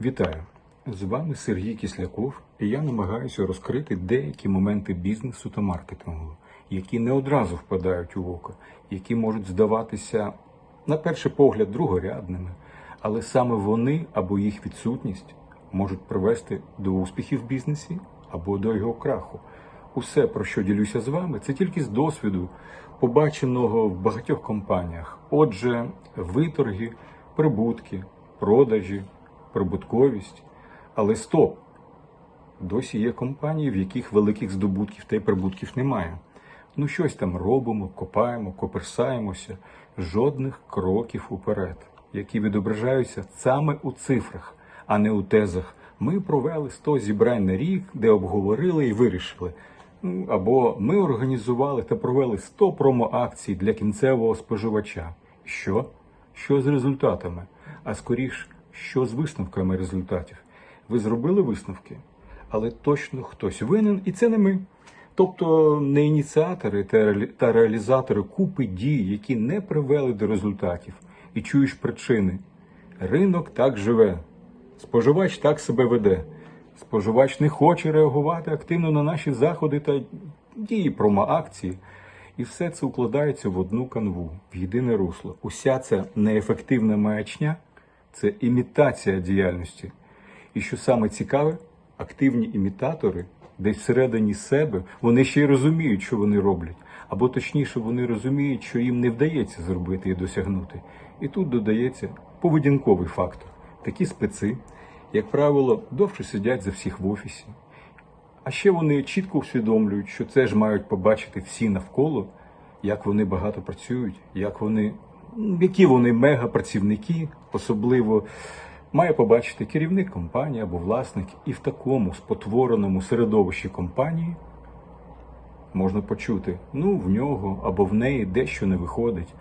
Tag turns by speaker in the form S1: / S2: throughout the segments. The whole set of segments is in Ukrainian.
S1: Вітаю! З вами Сергій Кисляков, і я намагаюся розкрити деякі моменти бізнесу та маркетингу, які не одразу впадають у око, які можуть здаватися, на перший погляд, другорядними, але саме вони або їх відсутність можуть привести до успіхів в бізнесі або до його краху. Усе, про що ділюся з вами, це тільки з досвіду, побаченого в багатьох компаніях. Отже, виторги, прибутки, продажі, прибутковість. Але стоп! Досі є компанії, в яких великих здобутків та й прибутків немає. Ну, щось там робимо, копаємо, коперсаємося, жодних кроків уперед, які відображаються саме у цифрах, а не у тезах. Ми провели 100 зібрань на рік, де обговорили і вирішили. Ну, Або ми організували та провели 100 промо-акцій для кінцевого споживача. Що? Що з результатами? А скоріш, що з висновками результатів? Ви зробили висновки, але точно хтось винен, і це не ми. Тобто не ініціатори та реалізатори купи дій, які не привели до результатів, і чуєш причини. Ринок так живе, споживач так себе веде. Споживач не хоче реагувати активно на наші заходи та дії промо-акції. І все це укладається в одну канву, в єдине русло. Уся ця неефективна маячня це імітація діяльності. І що саме цікаве, активні імітатори десь всередині себе вони ще й розуміють, що вони роблять. Або точніше, вони розуміють, що їм не вдається зробити і досягнути. І тут додається поведінковий фактор. Такі специ, як правило, довше сидять за всіх в офісі. А ще вони чітко усвідомлюють, що це ж мають побачити всі навколо, як вони багато працюють, як вони, які вони мега-працівники, особливо має побачити керівник компанії або власник, і в такому спотвореному середовищі компанії можна почути, ну в нього або в неї дещо не виходить,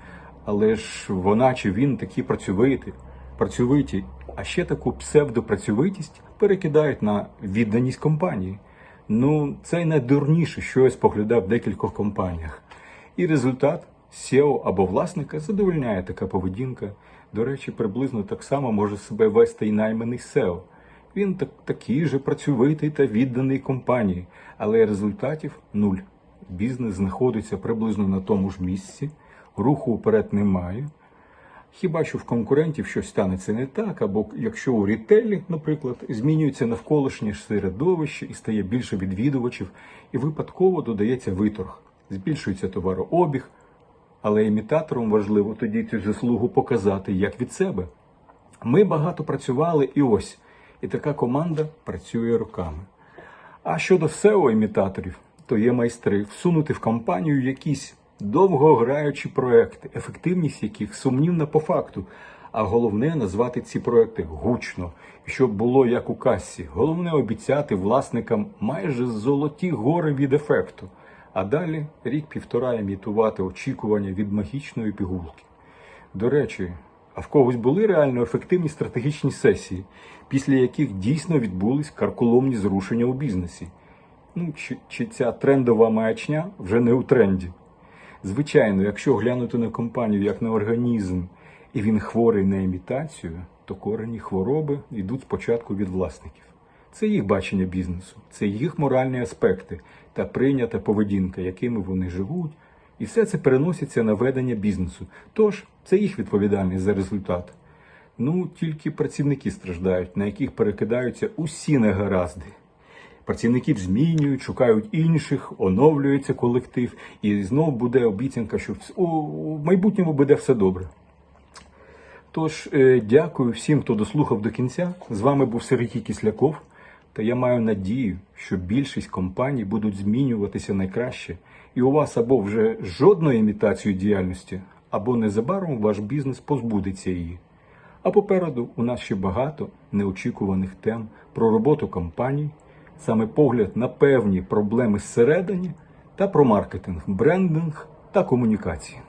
S1: але ж вона чи він такі працьовиті, працьовиті, а ще таку псевдопрацьовитість перекидають на відданість компанії. Ну, це найдурніше, що я споглядав в декількох компаніях. І результат SEO або власника задовольняє така поведінка. До речі, приблизно так само може себе вести і найманий SEO. Він так, такий же працьовитий та відданий компанії, але результатів нуль. Бізнес знаходиться приблизно на тому ж місці, руху вперед немає. Хіба що в конкурентів щось станеться не так, або якщо у рітейлі, наприклад, змінюється навколишнє середовище і стає більше відвідувачів, і випадково додається виторг, збільшується товарообіг, але імітаторам важливо тоді цю заслугу показати як від себе. Ми багато працювали і ось, і така команда працює роками. А щодо SEO-імітаторів, то є майстри всунути в компанію якісь довгограючі проекти, ефективність яких сумнівна по факту. А головне назвати ці проекти гучно, щоб було як у касі. Головне обіцяти власникам майже золоті гори від ефекту. А далі рік-півтора імітувати очікування від магічної пігулки. До речі, а в когось були реально ефективні стратегічні сесії, після яких дійсно відбулись карколомні зрушення у бізнесі. Ну, чи, чи ця трендова маячня вже не у тренді. Звичайно, якщо глянути на компанію як на організм, і він хворий на імітацію, то корені хвороби йдуть спочатку від власників. Це їх бачення бізнесу, це їх моральні аспекти та прийнята поведінка, якими вони живуть, і все це переноситься на ведення бізнесу. Тож це їх відповідальність за результат. Ну, тільки працівники страждають, на яких перекидаються усі негаразди. Працівників змінюють, шукають інших, оновлюється колектив, і знову буде обіцянка, що у майбутньому буде все добре. Тож, е, дякую всім, хто дослухав до кінця. З вами був Сергій Кисляков. Та я маю надію, що більшість компаній будуть змінюватися найкраще, і у вас або вже жодної імітації діяльності, або незабаром ваш бізнес позбудеться її. А попереду у нас ще багато неочікуваних тем про роботу компаній, саме погляд на певні проблеми зсередині та про маркетинг, брендинг та комунікації.